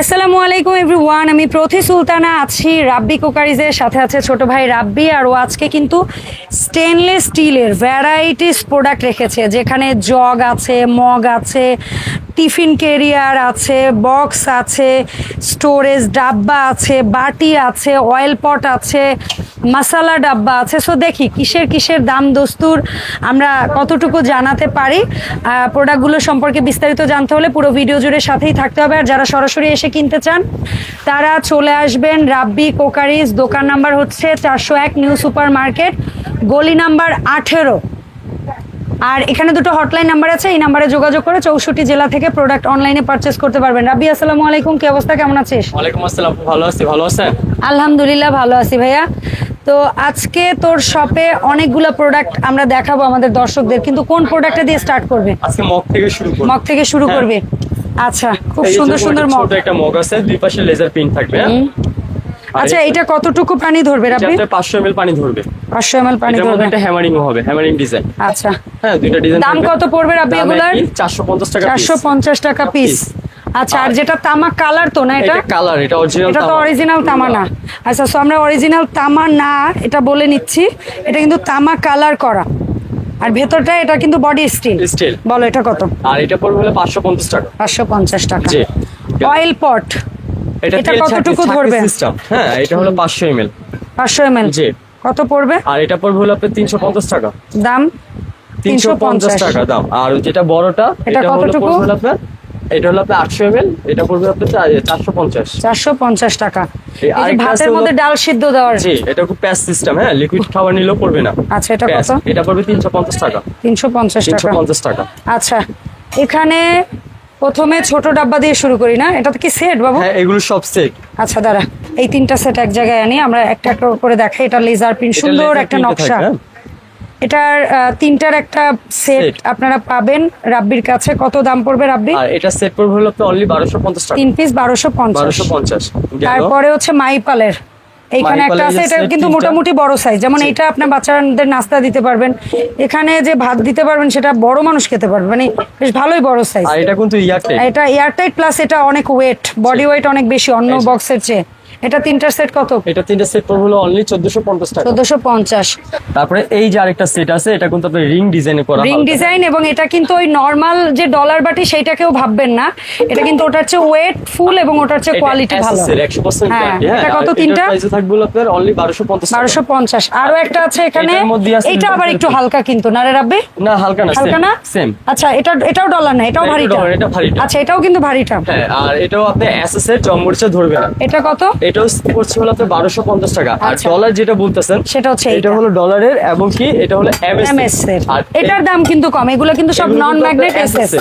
আসসালামু আলাইকুম এভরিওয়ান আমি প্রথি সুলতানা আছি রাব্বি কোকারিজের সাথে আছে ছোট ভাই রাব্বি, আর ও আজকে কিন্তু স্টেনলেস স্টিলের ভ্যারাইটিস প্রোডাক্ট রেখেছে, যেখানে জগ আছে, মগ আছে টিফিন কেরিয়ার আছে, বক্স আছে, স্টোরেজ ডাব্বা আছে, বাটি আছে, অয়েল পট আছে, মশালা ডাব্বা আছে। সো দেখি কিসের কিসের দাম দস্তুর আমরা কতটুকু জানাতে পারি। প্রোডাক্টগুলো সম্পর্কে বিস্তারিত জানতে হলে পুরো ভিডিও জুড়ে সাথেই থাকতে হবে। আর যারা সরাসরি এসে কিনতে চান, তারা চলে আসবেন রাব্বি কোকারিজ। দোকান নাম্বার হচ্ছে চারশো এক নিউ সুপার মার্কেট গলি নাম্বার আঠেরো। আর এখানে দুটো হটলাইন নাম্বার আছে এই নাম্বারে যোগাযোগ করে চৌষট্টি জেলা থেকে প্রোডাক্ট অনলাইনে পারচেস করতে পারবেন। রাব্বি আসসালামু আলাইকুম কি অবস্থা কেমন আছিস? ওয়ালাইকুম আসসালাম ভালো আছি ভালো আছেন? আলহামদুলিল্লাহ ভালো আছি ভাইয়া। তো আজকে তোর শপে অনেকগুলো প্রোডাক্ট আমরা দেখাবো আমাদের দর্শকদের কিন্তু কোন প্রোডাক্টটা দিয়ে স্টার্ট করবে? আজকে মগ থেকে শুরু করব। মগ থেকে শুরু হ্যাঁ। করবে? আচ্ছা খুব সুন্দর সুন্দর ছোট মগ। একটা মগ আছে দুই পাশে লেজার পিন থাকবে। আচ্ছা এটা- এটা কতটুকু পানি ধরবে রাব্বি? এটাতে 500 ml পানি ধরবে। পাঁচশো এম পানি ধরবে। একটা হ্যামারিং হবে হ্যামারিং ডিজাইন আচ্ছা। হ্যাঁ দুইটা ডিজাইন দাম কত পড়বে রাব্বি এগুলার? 450 টাকা piece। পঞ্চাশ টাকা পিস আচ্ছা আর যেটা তামাক কালার তো না এটা এটা? কালার এটা অরিজিনাল এটা তো অরিজিনাল তামা না। আচ্ছা সো আমরা অরিজিনাল তামা না এটা বলে নিচ্ছি এটা কিন্তু তামা কালার করা। আর ভেতরটা এটা কিন্তু বডি স্টিল স্টিল বলো এটা কত? আর এটা পড়বে হলো 550 টাকা। পাঁচশো পঞ্চাশ টাকা। জি। অয়েল পট এটা কতটুকু ধরবে? সিস্টেম হ্যাঁ এটা হলো 500 ml পাঁচশো এম জি। কত পড়বে? আর এটা পড়বে হলো আপনার 350 টাকা। দাম? 350 টাকা দাম। আর যেটা বড়টা এটা কতটুকু? হলো আপনার এটা হলো আপনার 800 ml এটা পড়বে আপনার 450 চারশো পঞ্চাশ। টাকা। যে আরেকটা আছে ভাতের মধ্যে ডাল সিদ্ধ দেওয়ার জি এটা খুব প্যাস সিস্টেম হ্যাঁ লিকুইড খাবার নিলেও পড়বে না। আচ্ছা এটা কত? এটা পড়বে 350 টাকা। তিনশো পঞ্চাশ টাকা। 350 টাকা। আচ্ছা এখানে প্রথমে ছোট ডাব্বা দিয়ে শুরু করি না এটা তো কি সেট বাবু? হ্যাঁ এগুলো সব সেট আচ্ছা দাঁড়া। এই তিনটা সেট এক জায়গায় আনি আমরা একটা একটা করে দেখাই। এটা লেজার প্রিন্ট সুন্দর একটা নকশা। এটার আহ, তিনটার একটা সেট আপনারা পাবেন রাব্বির কাছে। কত দাম পড়বে রাব্বি? আর এটা সেট পড়বে হলো আপনার অনলি 1250 টাকা। তিন পিস বারোশো পঞ্চাশ। 1250 তারপরে হচ্ছে মাইপালের। এইখানে একটা আছে এটা কিন্তু মোটামুটি বড় সাইজ যেমন এটা আপনার বাচ্চাদের নাস্তা দিতে পারবেন। এখানে যে ভাত দিতে পারবেন সেটা বড় মানুষ খেতে পারবে। মানে বেশ ভালোই বড় সাইজ আর এটা কিন্তু এয়ারটাইট এটা এয়ারটাইট প্লাস এটা অনেক ওয়েট বডি ওয়েট অনেক বেশি অন্য বক্সের চেয়ে। এটা তিনটার সেট কত? এটা তিনটা সেট পড়বে হলো অনলি 1450 টাকা। চোদ্দশো পঞ্চাশ। তারপরে এই যে আরেকটা সেট আছে এটা কিন্তু আপনার রিং ডিজাইনে করা রিং ডিজাইন এবং এটা কিন্তু ওই নর্মাল যে ডলার বাটি সেইটাকেও ভাববেন না। এটা কিন্তু ওটার চেয়ে ওয়েট ফুল এবং ওটার চেয়ে কোয়ালিটি ভালো। SSL 100% হ্যাঁ guarantee, হ্যাঁ। এটা কত তিনটা? প্রাইস থাকবে আপনার অনলি 1250 টাকা। বারোশো পঞ্চাশ। আরও একটা আছে এখানে। এটা আবার একটু হালকা কিন্তু না রে রাব্বি? না হালকা না হালকা না? সেম আচ্ছা এটা এটাও ডলার না এটাও ভারীটা। এটা ভারীটা। আচ্ছা এটাও কিন্তু ভারীটা। হ্যাঁ আর এটাও আপনি এসএসএল জম্মুরচে ধরবে না। এটা কত? এটাও পড়ছে হলো আপনার বারোশো পঞ্চাশ টাকা। আর আচ্ছা। ডলার যেটা বলতেছেন সেটা হচ্ছে এটা। হলো ডলারের এবং কি এটা হলো এমএস এর। এটার দাম কিন্তু কম। এগুলো কিন্তু সব নন ম্যাগনেট এসএস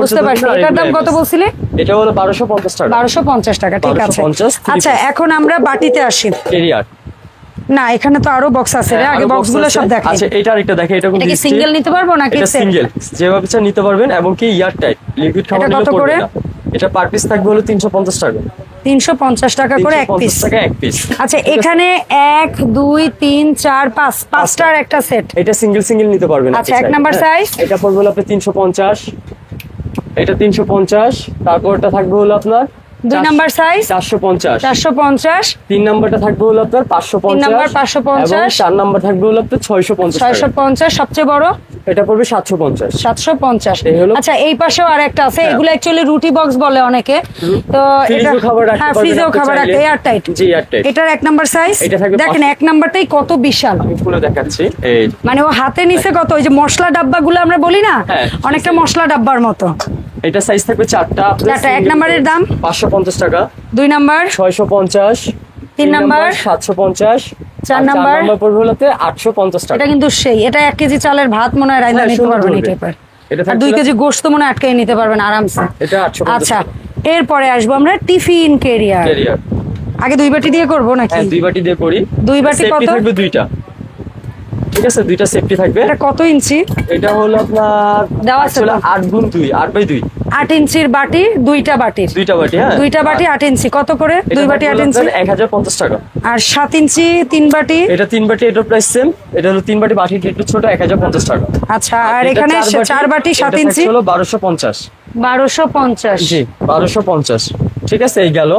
বুঝতে পারছি। এটার দাম কত বলছিলে এটা হলো বারোশো পঞ্চাশ টাকা। বারোশো পঞ্চাশ টাকা ঠিক আছে। আচ্ছা এখন আমরা বাটিতে আসি। এরিয়ার না এখানে তো আরও বক্স আছে রে। আগে বক্সগুলো সব দেখাই। আচ্ছা এটা আরেকটা দেখে এটা এটা কি সিঙ্গেল নিতে পারব নাকি সিঙ্গেল যেভাবে চান নিতে পারবেন এবং কি ইয়ার টাইট লিকুইড খাবার নিলে কত পড়বে করে? এটা পার পিস থাকবে হলো তিনশো পঞ্চাশ টাকা। তিনশো পঞ্চাশ টাকা করে এক পিস টাকা এক পিস আচ্ছা এখানে এক দুই তিন চার পাঁচ পাঁচটার একটা সেট এটা সিঙ্গেল সিঙ্গেল নিতে পারবেন আচ্ছা, এক নাম্বার size? এটা পড়বে হলো আপনি তিনশো পঞ্চাশ। এটা তিনশো পঞ্চাশ তারপরটা থাকবে হলো আপনার দুই নাম্বার সাইজ চারশো পঞ্চাশ। চারশো পঞ্চাশ। তিন নাম্বারটা থাকবে হলো আপনার পাঁচশো পঞ্চাশ। নাম্বার 550 এবং চার নাম্বার থাকবে হলো আপনার ছয়শো পঞ্চাশ ছয়শো পঞ্চাশ সবচেয়ে বড়? এটা পড়বে সাতশো পঞ্চাশ। সাতশো পঞ্চাশ। এই হলো- আচ্ছা এই পাশেও আর একটা আছে হ্যাঁ। এগুলো অ্যাকচুয়ালি রুটি বক্স বলে অনেকে। তো ফ্রিজেও খাবার রাখতে হ্যাঁ ফ্রিজেও খাবার রাখতে এয়ার টাইট জি, airtight। এটার এক নাম্বার সাইজ দেখেন এক নাম্বারটাই কত বিশাল। দেখাচ্ছি। এই মানে ও হাতে নিছে কত? ওই যে মশলা ডাব্বাগুলো আমরা বলি না? হ্যাঁ। অনেকটা মশলা ডাব্বার মতো। এটা সাইজ থাকবে চারটা চারটা, এক নাম্বারের দাম? পাঁচশো পঞ্চাশ টাকা। দুই নাম্বার ছয়শো পঞ্চাশ। তিন নাম্বার? সাতশো পঞ্চাশ চার নাম্বার? পড়বে হলো আটশো পঞ্চাশ টাকা এটা কিন্তু সেই এটা এক কেজি চালের ভাত মনে হয় রাইন্দা হ্যাঁ, নিতে পারবেন এই টাইপের আর দুই কেজি গোস্ত মনে হয় আটকে নিতে পারবেন আরামসে। এটা আচ্ছা এরপরে আসব আমরা টিফিন কেরিয়ার। আগে দুই বাটি দিয়ে করব নাকি? হ্যাঁ দুই বাটি দিয়ে করি। দুই বাটি কত? দুইটা। ঠিক আছে দুইটা সেফটি থাকবে। এটা কত ইঞ্চি? এটা হলো আপনার দেওয়া আসলে আট গুণ দুই আট বাই দুই। আট ইঞ্চির বাটি দুইটা বাটির দুইটা বাটি হ্যাঁ। দুইটা বাটি আট ইঞ্চি। কত করে? দুই বাটি আট ইঞ্চি? এক হাজার পঞ্চাশ টাকা। আর সাত ইঞ্চি তিন বাটি? এটা তিন বাটি এটার প্রাইস সেম এটা হলো তিন বাটি বাটি একটু ছোট এক হাজার পঞ্চাশ টাকা। আচ্ছা আর এখানে চার বাটি সাত ইঞ্চি? হলো বারোশো পঞ্চাশ। বারোশো পঞ্চাশ। জি বারোশো পঞ্চাশ। ঠিক আছে এই গেল।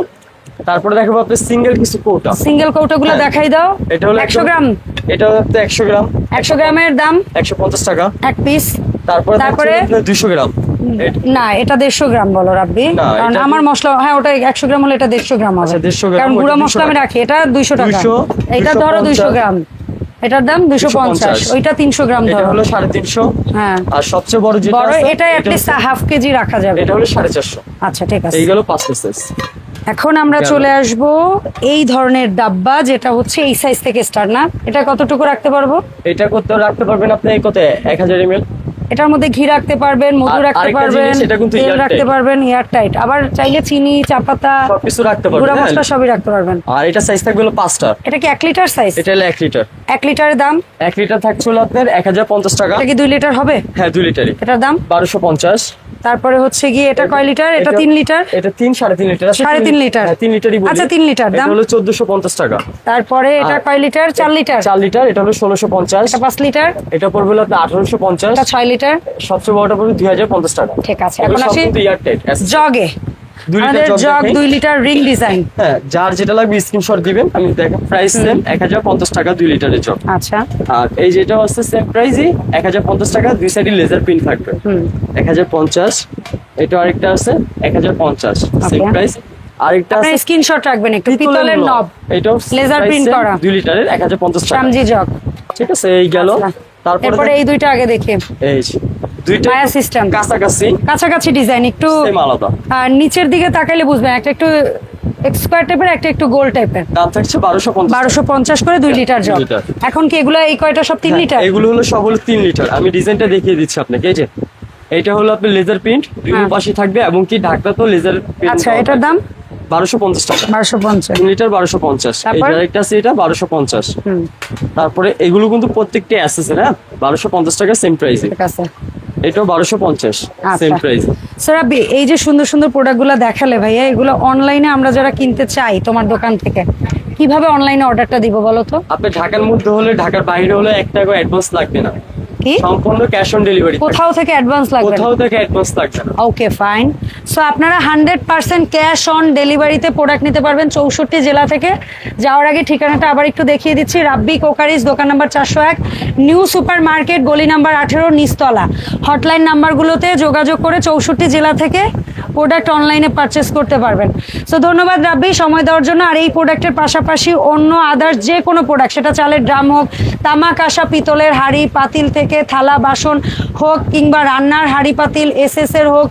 তারপরে দেখাবো আপনার সিঙ্গেল কিছু কৌটা সিঙ্গেল কৌটোগুলো। দেখাই দাও। এটা হলো একশো একদম- গ্রাম। এটা হচ্ছে একশো গ্রাম। একশো গ্রামের দাম? একশো পঞ্চাশ টাকা। এক পিস তারপরে তারপরে? দুশো গ্রাম। না এটা দেড়শো গ্রাম বলো রাব্বি। কারণ আমার মশলা হ্যাঁ ওটা একশো গ্রাম হলে এটা দেড়শো গ্রাম হবে। আচ্ছা, 150 গ্রাম, কারণ গুঁড়া মশলা আমি রাখি এটা দুইশো টাকা। এটা ধরো 250 দুইশো গ্রাম। এটার দাম দুইশো পঞ্চাশ। 250 ওইটা তিনশো গ্রাম এটা ধরো। হলো সাড়ে তিনশো। হ্যাঁ। আর সবচেয়ে বড় যেটা বড় এটা হচ্ছে- হাফ কেজি রাখা যাবে। এটা হলো সাড়ে চারশো। আচ্ছা ঠিক আছে। এই গেল পাঁচ পিসেস এখন আমরা চলে আসব এই ধরনের ডাব্বা যেটা হচ্ছে এই সাইজ থেকে স্টার্ট না। এটা কতটুকু রাখতে পারব? এটা করতে রাখতে পারবেন আপনি? কত? এক হাজার এমএল এটার মধ্যে ঘি রাখতে পারবেন মধু রাখতে পারবেন তেল রাখতে পারবেন এয়ার টাইট আবার চাইলে চিনি চাপাতা সবকিছু রাখতে পারবেন গুঁড়া হ্যাঁ? মশলা সবই রাখতে পারবেন। আর এটা সাইজ থাকবে হলো পাঁচটা। এটা কি এক লিটার সাইজ এটা হলো এক লিটার এক লিটারের দাম? এক লিটার থাকছে হলো আপনার এক হাজার পঞ্চাশ টাকা। এটা কি দুই লিটার হবে? হ্যাঁ দুই লিটারই এটার দাম? বারোশো পঞ্চাশ। তারপরে হচ্ছে গিয়ে এটা কয় লিটার? এটা তিন লিটার? এটা তিন সাড়ে তিন লিটার। সাড়ে তিন লিটার। হ্যাঁ, তিন লিটারই বলি। আচ্ছা, তিন লিটার, এটা দাম? হলো চোদ্দশো পঞ্চাশ টাকা। তারপরে এটা কয় লিটার? চার লিটার? চার লিটার এটা হলো ষোলোশো পঞ্চাশ। এটা পাঁচ লিটার? এটা পড়বে হলো আঠারোশো পঞ্চাশ। ছয় লিটার? সবচেয়ে বড়টা পড়বে দুই হাজার পঞ্চাশ টাকা। ঠিক আছে এখন আসি। জগে আমাদের jug jug litre ring design হ্যাঁ যার যেটা লাগবে স্ক্রিনশট দিবেন। আমি দেখেন প্রাইস সেম এক হাজার পঞ্চাশ টাকা দুই লিটারের জগ। আচ্ছা। আর এই যেটা হচ্ছে সেম প্রাইসই এক হাজার পঞ্চাশ টাকা দুই সাইডে লেজার প্রিন্ট থাকবে। হুম। এক হাজার পঞ্চাশ এটা আরেকটা আছে এক হাজার পঞ্চাশ সেম Okay. প্রাইস আরেকটা আপনার আছে স্ক্রিনশট রাখবেন একটু পিতলের নব এটাও Laser price করা। দুই লিটারের এক হাজার পঞ্চাশ টাকা। সামজি জগ। ঠিক আছে এই গেল। তারপরে এরপরে এই দুইটা আগে দেখি। এই সিস্টেম কাছাকাছি। কাছাকাছি ডিজাইন একটু আলাদা। আর নিচের দিকে তাকাইলে বুঝবেন একটা একটু স্কোয়ার টাইপের একটা একটু গোল টাইপের দাম থাকছে বারোশো পঞ্চাশ। করে দুই লিটার এখন কি এগুলো এই কয়টা সব তিন লিটার হ্যাঁ, এগুলো হলো সব হলো তিন লিটার আমি ডিজাইনটা দেখিয়ে দিচ্ছি আপনাকে এই যে। এইটা হলো আপনার লেজার প্রিন্ট দুই হ্যাঁ। পাশে থাকবে এবং কি ঢাকটা তো লেজার আচ্ছা এটার দাম? বারোশো পঞ্চাশ টাকা। বারোশো পঞ্চাশ। লিটার বারোশো পঞ্চাশ? আছে এটা বারোশো পঞ্চাশ। তারপরে এগুলো কিন্তু প্রত্যেকটা অ্যাসেসের হ্যাঁ? বারোশো পঞ্চাশ টাকা সেম প্রাইসে এটাও বারোশো পঞ্চাশ আচ্ছা। সেম প্রাইস সরাবি এই যে সুন্দর সুন্দর প্রোডাক্টগুলো দেখালে ভাইয়া এগুলো অনলাইনে আমরা যারা কিনতে চাই তোমার দোকান থেকে কীভাবে অনলাইনে অর্ডারটা দিব বলো তো? আপনি ঢাকার মধ্যে হলে ঢাকার বাইরে হলে এক টাকা অ্যাডভান্স লাগবে না। কি? সম্পূর্ণ ক্যাশ অন ডেলিভারি কোথাও থেকে অ্যাডভান্স লাগবে কোথাও থেকে অ্যাডভান্স লাগবে না। ওকে ফাইন সো আপনারা হান্ড্রেড পার্সেন্ট ক্যাশ অন ডেলিভারিতে প্রোডাক্ট নিতে পারবেন চৌষট্টি জেলা থেকে। যাওয়ার আগে ঠিকানাটা আবার একটু দেখিয়ে দিচ্ছি। রাব্বি কোকারিস দোকান নাম্বার চারশো এক নিউ সুপার মার্কেট গলি নাম্বার আঠেরো নিস্তলা হটলাইন নাম্বারগুলোতে যোগাযোগ করে চৌষট্টি জেলা থেকে প্রোডাক্ট অনলাইনে পারচেস করতে পারবেন। সো ধন্যবাদ রাব্বি সময় দেওয়ার জন্য। আর এই প্রোডাক্টের পাশাপাশি অন্য আদার্স যে কোনো প্রোডাক্ট সেটা চালের ড্রাম হোক, তামাক আসা পিতলের হাঁড়ি, পাতিল থেকে থালা, বাসন হোক, কিংবা রান্নার হাঁড়ি, পাতিল এসএস এর হোক,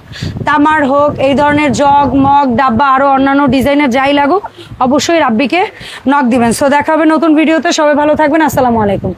তামার হোক, এই ধরনের জগ, মগ, ডাব্বা আরও অন্যান্য ডিজাইনের যাই লাগুক, অবশ্যই রাব্বিকে নক দিবেন। সো দেখা হবে নতুন ভিডিওতে সবাই ভালো থাকবেন। আসসালামু আলাইকুম।